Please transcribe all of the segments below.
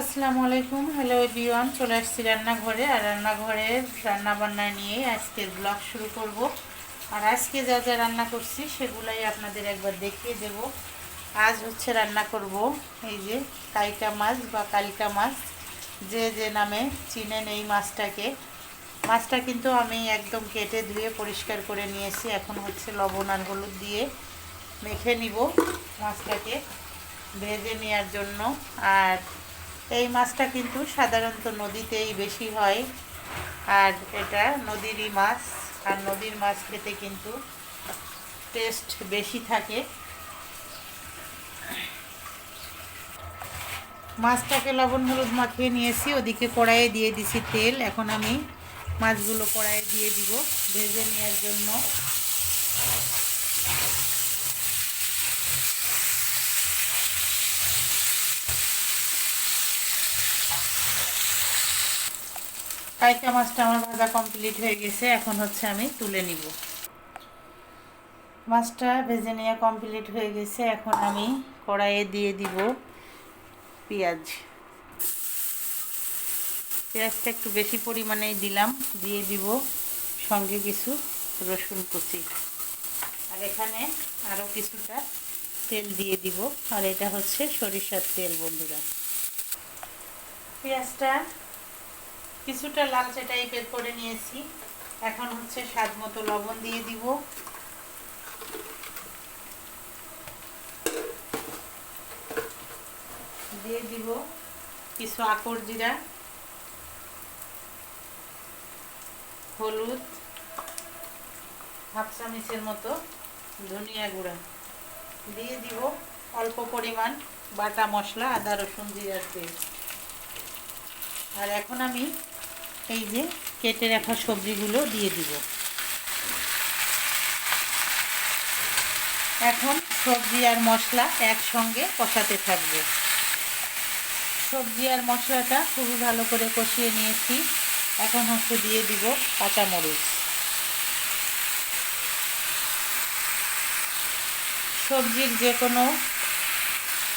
আসসালামু আলাইকুম। Hello everyone চলে আসছি রান্নাঘরে। আর রান্নাঘরে রান্না বান্না নিয়ে আজকের ব্লগ শুরু করব। আর আজকে যা যা রান্না করছি সেগুলাই আপনাদের একবার দেখিয়ে দেব। আজ হচ্ছে রান্না করব এই যে কাইকা মাছ বা কালিকা মাছ, যে যে নামে চিনেন এই মাছটাকে। মাছটা কিন্তু আমি একদম কেটে ধুয়ে পরিষ্কার করে নিয়েছি। এখন হচ্ছে লবণ আর হলুদ দিয়ে মেখে নিব মাছটাকে ভেজে নেওয়ার জন্য। আর এই মাছটা কিন্তু সাধারণত নদীতেই বেশি হয়। আর এটা নদীরই মাছ, আর নদীর মাছ খেতে কিন্তু টেস্ট বেশি থাকে। মাছটাকে লবণ হলুদ মাখিয়ে নিয়েছি, ওদিকে কড়াইয়ে দিয়ে দিছি তেল। এখন আমি মাছগুলো কড়াইয়ে দিয়ে দিব, ভেজে নেওয়ার জন্য। কাইকা মাছটা আমার ভাজা কমপ্লিট হয়ে গেছে, এখন হচ্ছে আমি তুলে নিব। মাছটা ভেজে নেওয়া কমপ্লিট হয়ে গেছে, এখন আমি কড়াইয়ে দিয়ে দিব পেঁয়াজ। পেঁয়াজটা একটু বেশি পরিমাণেই দিলাম, দিয়ে দিব সঙ্গে কিছু রসুন কুচি। আর এখানে আরও কিছুটা তেল দিয়ে দিব, আর এটা হচ্ছে সরিষার তেল, বন্ধুরা। পেঁয়াজটা কিছুটা লালচে টাইপের করে নিয়েছি। এখন হচ্ছে স্বাদ মতো লবণ দিয়ে দিব। দিয়ে দিব কিছু আকর জিরা, হলুদ হাফ চামিচের মতো ধনিয়া গুঁড়া। দিয়ে দিব অল্প পরিমাণ বাটা মশলা, আদা, রসুন, জিরার তেল আর এখন আমি এই যে কেটে রাখা সবজিগুলো দিয়ে দিব। এখন সবজি আর মশলা একসঙ্গে কষাতে থাকবে। সবজি আর মশলাটা খুবই ভালো করে কষিয়ে নিয়েছি। এখন হচ্ছে দিয়ে দিব কাঁচামরিচ। সবজির যে কোনো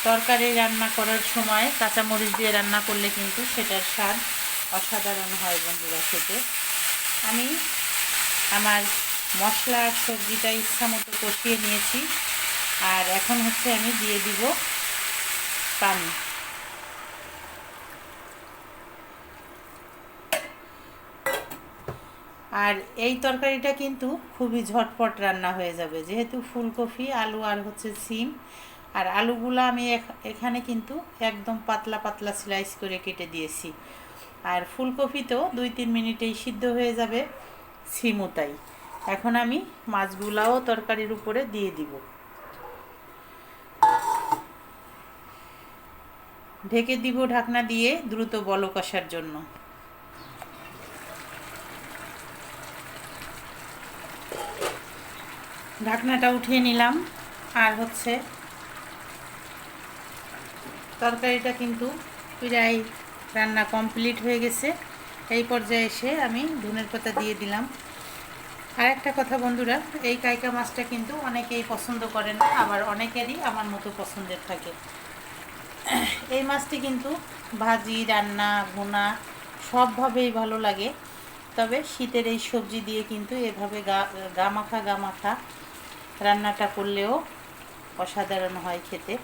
তরকারি রান্না করার সময় কাঁচামরিচ দিয়ে রান্না করলে কিন্তু সেটার স্বাদ অসাধারণ হয় বন্ধুরা খেতে। আমি আমার মশলা আর সবজিটা ইচ্ছা মতো কষিয়ে নিয়েছি। আর এখন হচ্ছে আমি দিয়ে দিব পানি। আর এই তরকারিটা কিন্তু খুবই ঝটপট রান্না হয়ে যাবে। যেহেতু ফুলকপি, আলু আর হচ্ছে সিম, আর আলুগুলো আমি এখানে কিন্তু একদম পাতলা পাতলা স্লাইস করে কেটে দিয়েছি। আর ফুলকপি তো দুই তিন মিনিটেই সিদ্ধ হয়ে যাবে সিমও তাই এখন আমি মাছগুলাও তরকারির উপরে দিয়ে দিব। ঢেকে দিব ঢাকনা দিয়ে দ্রুত বল কষার জন্য। ঢাকনাটা উঠিয়ে নিলাম। আর হচ্ছে তরকারিটা কিন্তু প্রায় রান্না কমপ্লিট হয়ে গেছে। এই পর্যায়ে এসে আমি ধনের পাতা দিয়ে দিলাম। আর একটা কথা বন্ধুরা, এই কাইকা মাছটা কিন্তু অনেকেই পছন্দ করে না, আবার অনেকেরই আমার মতো পছন্দের থাকে। এই মাছটি কিন্তু ভাজি, রান্না, ভুনা সবভাবেই ভালো লাগে। তবে শীতের এই সবজি দিয়ে কিন্তু এভাবে গা গা মাখা গা মাখা রান্নাটা করলেও অসাধারণ হয় খেতে।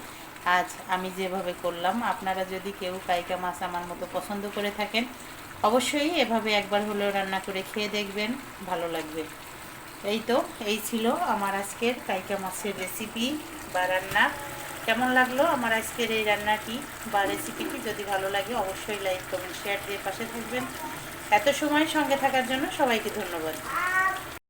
আজ আমি যেভাবে করলাম, আপনারা যদি কেউ কাইকা মাছ আমার মতো পছন্দ করে থাকেন, অবশ্যই এভাবে একবার হলেও রান্না করে খেয়ে দেখবেন, ভালো লাগবে। এই তো, এই ছিল আমার আজকের কাইকা মাছের রেসিপি বা রান্না। কেমন লাগল আমার আজকের এই রান্নাটি বা রেসিপিটি যদি ভালো লাগে, অবশ্যই লাইক কমেন্ট শেয়ার দিয়ে পাশে থাকবেন। এত সময় সঙ্গে থাকার জন্য সবাইকে ধন্যবাদ।